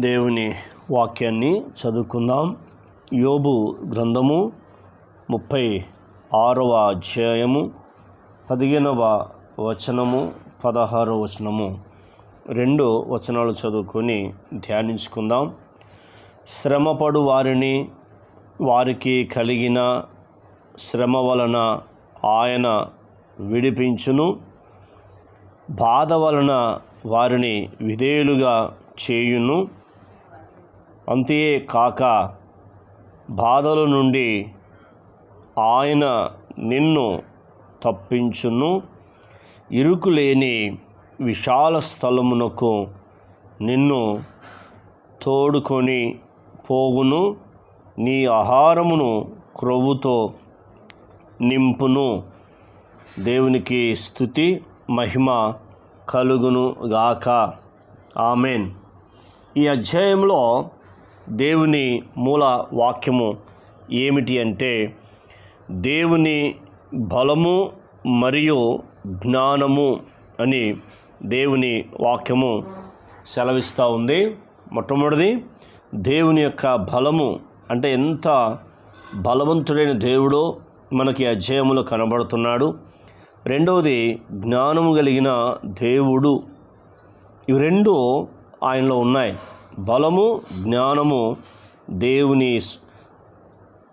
దేవుని వాక్యాన్ని చదువుకుందాం. యోబు గ్రంథము ముప్పై ఆరవ అధ్యాయము పదిహేనవ వచనము పదహారవ వచనము. రెండు వచనాలు చదువుకొని ధ్యానించుకుందాం. శ్రమపడు వారిని వారికి కలిగిన శ్రమ వలన ఆయన విడిపించును. బాధ వలన వారిని విధేయులుగా చేయును. అంతే కాక బాధల నుండి ఆయన నిన్ను తప్పించును. ఇరుకు లేని విశాల స్థలమునకు నిన్ను తోడుకొని పోగును నీ ఆహారమును క్రొవ్వుతో నింపును. దేవునికి స్థుతి మహిమ కలుగును గాక ఆమెన్. ఈ అధ్యాయంలో దేవుని మూల వాక్యము ఏమిటి అంటే దేవుని బలము మరియు జ్ఞానము అని దేవుని వాక్యము సెలవిస్తూ ఉంది. మొట్టమొదటిది దేవుని యొక్క బలము అంటే ఎంత బలవంతుడైన దేవుడో మనకి అధ్యాయములో కనబడుతున్నాడు. రెండవది జ్ఞానము కలిగిన దేవుడు. ఇవి రెండు ఆయనలో ఉన్నాయి. బలము జ్ఞానము దేవుని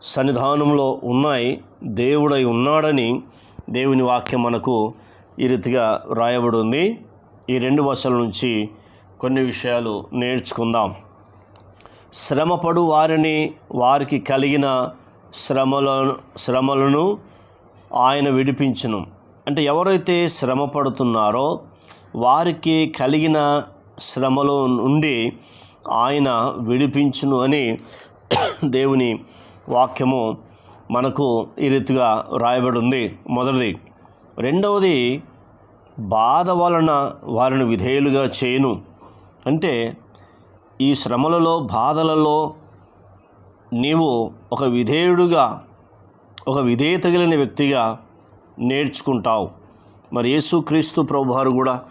సన్నిధానంలో ఉన్నాయి. దేవుడై ఉన్నాడని దేవుని వాక్యం మనకు ఈ రీతిగా రాయబడి ఉంది ఈ రెండు భాషల నుంచి కొన్ని విషయాలు నేర్చుకుందాం. శ్రమపడు వారిని వారికి కలిగిన శ్రమల శ్రమలను ఆయన విడిపించును. అంటే ఎవరైతే శ్రమ పడుతున్నారో వారికి కలిగిన శ్రమలో నుండి ఆయన విడిపించును అని దేవుని వాక్యము మనకు ఈ రీతిగా రాయబడి ఉంది మొదటిది రెండవది బాధ వలన వారిని విధేయులుగా చేయను. అంటే ఈ శ్రమలలో బాధలలో నీవు ఒక విధేయుడుగా ఒక విధేయత కలిగిన వ్యక్తిగా నేర్చుకుంటావు. మరి యేసుక్రీస్తు ప్రభువారు కూడా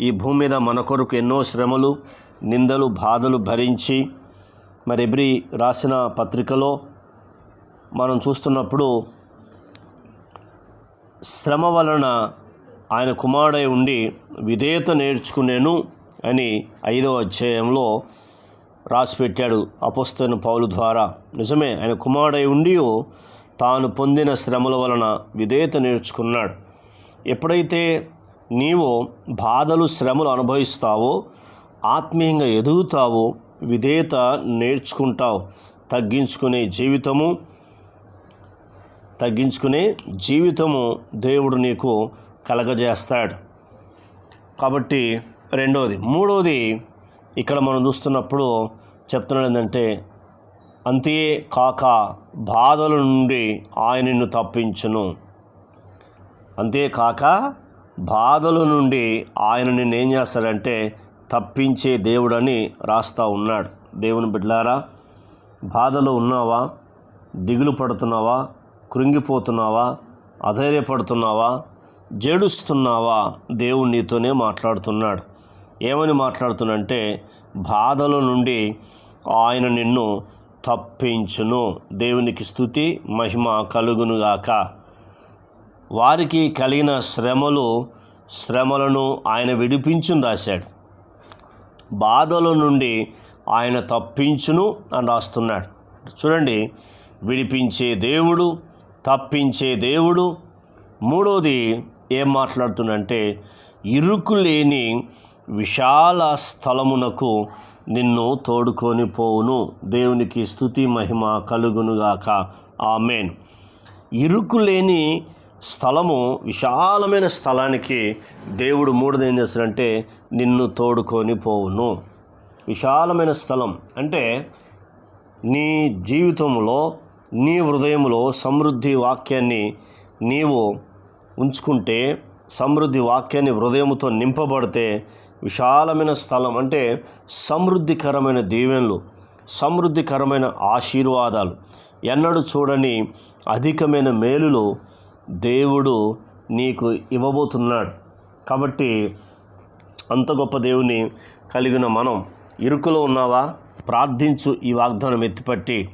ఈ భూమి మీద మన కొరకు ఎన్నో శ్రమలు నిందలు బాధలు భరించి మరి ఎబ్రి రాసిన పత్రికలో మనం చూస్తున్నప్పుడు శ్రమ వలన ఆయన కుమారుడై ఉండి విధేయత నేర్చుకునేను అని ఐదవ అధ్యాయంలో రాసిపెట్టాడు అపస్తైన పౌలు ద్వారా. నిజమే ఆయన కుమారుడై ఉండి తాను పొందిన శ్రమల వలన విధేయత నేర్చుకున్నాడు. ఎప్పుడైతే నీవు బాధలు శ్రమలు అనుభవిస్తావో ఆత్మీయంగా ఎదుగుతావో విధేయత నేర్చుకుంటావు. తగ్గించుకునే జీవితము తగ్గించుకునే జీవితము దేవుడు నీకు కలగజేస్తాడు. కాబట్టి రెండవది మూడవది ఇక్కడ మనం చూస్తున్నప్పుడు చెప్తున్నాడు ఏంటంటే అంతే కాక బాధల నుండి ఆయన నిన్ను తప్పించును. అంతేకాక బాధల నుండి ఆయన నిన్ను ఏం చేస్తాడంటే తప్పించే దేవుడని రాస్తా ఉన్నాడు. దేవుని బిడ్డలారా బాధలో ఉన్నావా? దిగులు పడుతున్నావా? కృంగిపోతున్నావా? అధైర్యపడుతున్నావా? జేడుస్తున్నావా? దేవుడు నీతోనే మాట్లాడుతున్నాడు. ఏమని మాట్లాడుతున్నంటే బాధల నుండి ఆయన నిన్ను తప్పించును. దేవునికి స్థుతి మహిమ కలుగునుగాక వారికి కలిగిన శ్రమలు శ్రమలను ఆయన విడిపించును రాశాడు. బాధల నుండి ఆయన తప్పించును అని రాస్తున్నాడు. చూడండి విడిపించే దేవుడు తప్పించే దేవుడు. మూడోది ఏం మాట్లాడుతుందంటే ఇరుకు లేని విశాల స్థలమునకు నిన్ను తోడుకొని పోవును. దేవునికి స్థుతి మహిమ కలుగునుగాక. ఆమెన్. ఇరుకు లేని స్థలము విశాలమైన స్థలానికి దేవుడు మూడది ఏం చేస్తాడంటే నిన్ను తోడుకొని పోవును. విశాలమైన స్థలం అంటే నీ జీవితంలో నీ హృదయంలో సమృద్ధి వాక్యాన్ని నీవు ఉంచుకుంటే సమృద్ధి వాక్యాన్ని హృదయంతో నింపబడితే విశాలమైన స్థలం అంటే సమృద్ధికరమైన దీవెనలు సమృద్ధికరమైన ఆశీర్వాదాలు. ఎన్నడూ చూడని అధికమైన మేలులు దేవుడు నీకు ఇవ్వబోతున్నాడు. కాబట్టి అంత గొప్ప దేవుని కలిగిన మనం ఇరుకులో ఉన్నావా? ప్రార్థించు ఈ వాగ్దానం ఎత్తిపట్టి.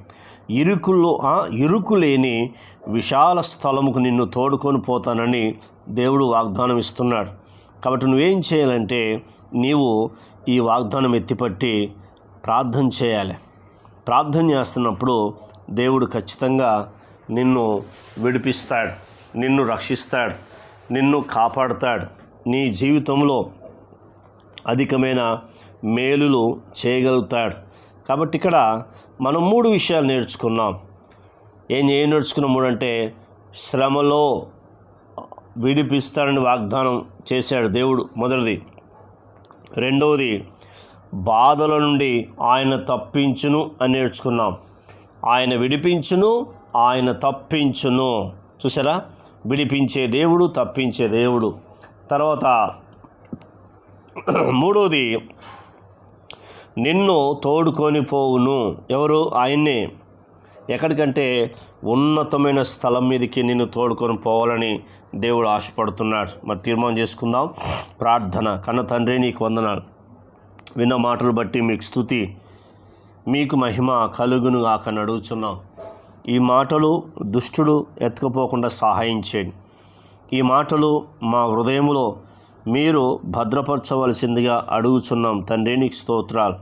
ఇరుకులో ఆ, ఇరుకు లేని విశాల స్థలముకు నిన్ను తోడుకొని పోతానని దేవుడు వాగ్దానం ఇస్తున్నాడు. కాబట్టి నువ్వేం చేయాలంటే నీవు ఈ వాగ్దానం ఎత్తిపట్టి ప్రార్థన చేయాలి. ప్రార్థన చేస్తున్నప్పుడు దేవుడు ఖచ్చితంగా నిన్ను విడిపిస్తాడు. నిన్ను రక్షిస్తాడు నిన్ను కాపాడుతాడు. నీ జీవితంలో అధికమైన మేలులు చేయగలుగుతాడు. కాబట్టి ఇక్కడ మనం మూడు విషయాలు నేర్చుకున్నాం. ఏం ఏం నేర్చుకున్నాం మూడు అంటే శ్రమలో విడిపిస్తాడని వాగ్దానం చేశాడు దేవుడు మొదటిది. రెండవది బాధల నుండి ఆయన తప్పించును అని నేర్చుకున్నాం. ఆయన విడిపించును ఆయన తప్పించును. చూసారా విడిపించే దేవుడు తప్పించే దేవుడు. తర్వాత మూడవది నిన్ను తోడుకొని పోవును. ఎవరు? ఆయన్నే. ఎక్కడికంటే ఉన్నతమైన స్థలం మీదకి నిన్ను తోడుకొని పోవాలని దేవుడు ఆశపడుతున్నాడు. మరి తీర్మానం చేసుకుందాం. ప్రార్థన. కన్న తండ్రి నీకు వందనాలు. విన్న మాటలు బట్టి మీకు స్థుతి. మీకు మహిమ కలుగును కాక అడుగుచున్నాం. ఈ మాటలు దుష్టుడు ఎత్తుకుపోకుండా సహాయం చేయండి ఈ మాటలు మా హృదయములో మీరు భద్రపరచవలసిందిగా అడుగుచున్నాం. తండ్రి నీకు స్తోత్రాలు.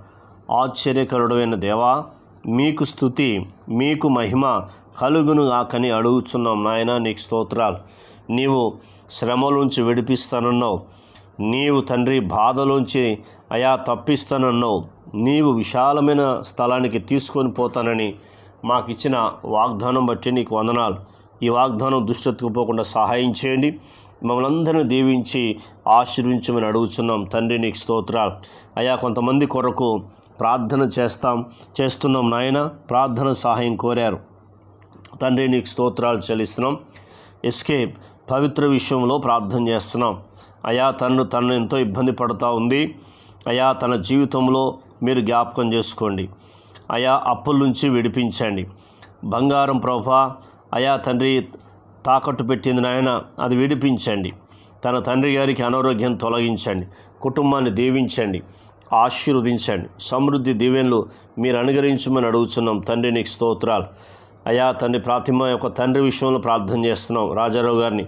ఆశ్చర్యకరుడమైన దేవా మీకు స్థుతి మీకు మహిమ కలుగును గాకని అడుగుచున్నాం. నాయన నీకు స్తోత్రాలు. నీవు శ్రమలోంచి విడిపిస్తానన్నావు. నీవు తండ్రి బాధలోంచి అయా తప్పిస్తానన్నావు. నీవు విశాలమైన స్థలానికి తీసుకొని పోతానని మాకు ఇచ్చిన వాగ్దానం బట్టి నీకు వందనాలు. ఈ వాగ్దానం దుష్టెత్తుకుపోకుండా సహాయం చేయండి. మమ్మల్ని అందరిని దీవించి ఆశీర్వించమని అడుగుచున్నాం. తండ్రి నీకు స్తోత్రాలు. అయ్యా కొంతమంది కొరకు ప్రార్థన చేస్తాం. చేస్తున్నాం నాయన ప్రార్థన సహాయం కోరారు. తండ్రి నీకు స్తోత్రాలు చెల్లిస్తున్నాం. ఎస్కేప్ పవిత్ర విషయంలో ప్రార్థన చేస్తున్నాం. అయా తను తను ఎంతో ఇబ్బంది పడుతూ ఉంది. అయా తన జీవితంలో మీరు జ్ఞాపకం చేసుకోండి. అయా అప్పుల నుంచి విడిపించండి. బంగారం ప్రభా అయా తండ్రి తాకట్టు పెట్టింది నాయన అది విడిపించండి. తన తండ్రి గారికి అనారోగ్యం తొలగించండి. కుటుంబాన్ని దీవించండి. ఆశీర్వదించండి. సమృద్ధి దీవెనలు మీరు అనుగరించమని అడుగుతున్నాం తండ్రి నీకు స్తోత్రాలు. అయా తండ్రి ప్రాతిమ యొక్క తండ్రి విషయంలో ప్రార్థన చేస్తున్నాం. రాజారావు గారిని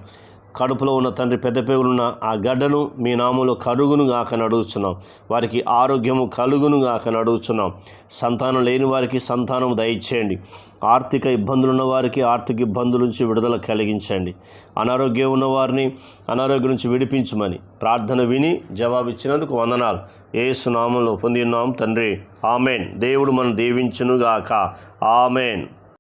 కడుపులో ఉన్న తండ్రి పెద్ద పేగులున్న ఆ గడ్డను మీ నామంలో కరుగును గాక నడుగుచున్నాం. వారికి ఆరోగ్యము కలుగును గాక నడుగుచున్నాం. సంతానం లేని వారికి సంతానం దయచేయండి. ఆర్థిక ఇబ్బందులు ఉన్న వారికి ఆర్థిక ఇబ్బందుల నుంచి విడుదల కలిగించండి. అనారోగ్యం ఉన్న వారిని అనారోగ్యం నుంచి విడిపించమని ప్రార్థన విని జవాబిచ్చినందుకు వందనాలు. ఏ నామంలో పొంది ఉన్నాం తండ్రి. ఆమెన్. దేవుడు మనం దీవించునుగాక. ఆమెన్.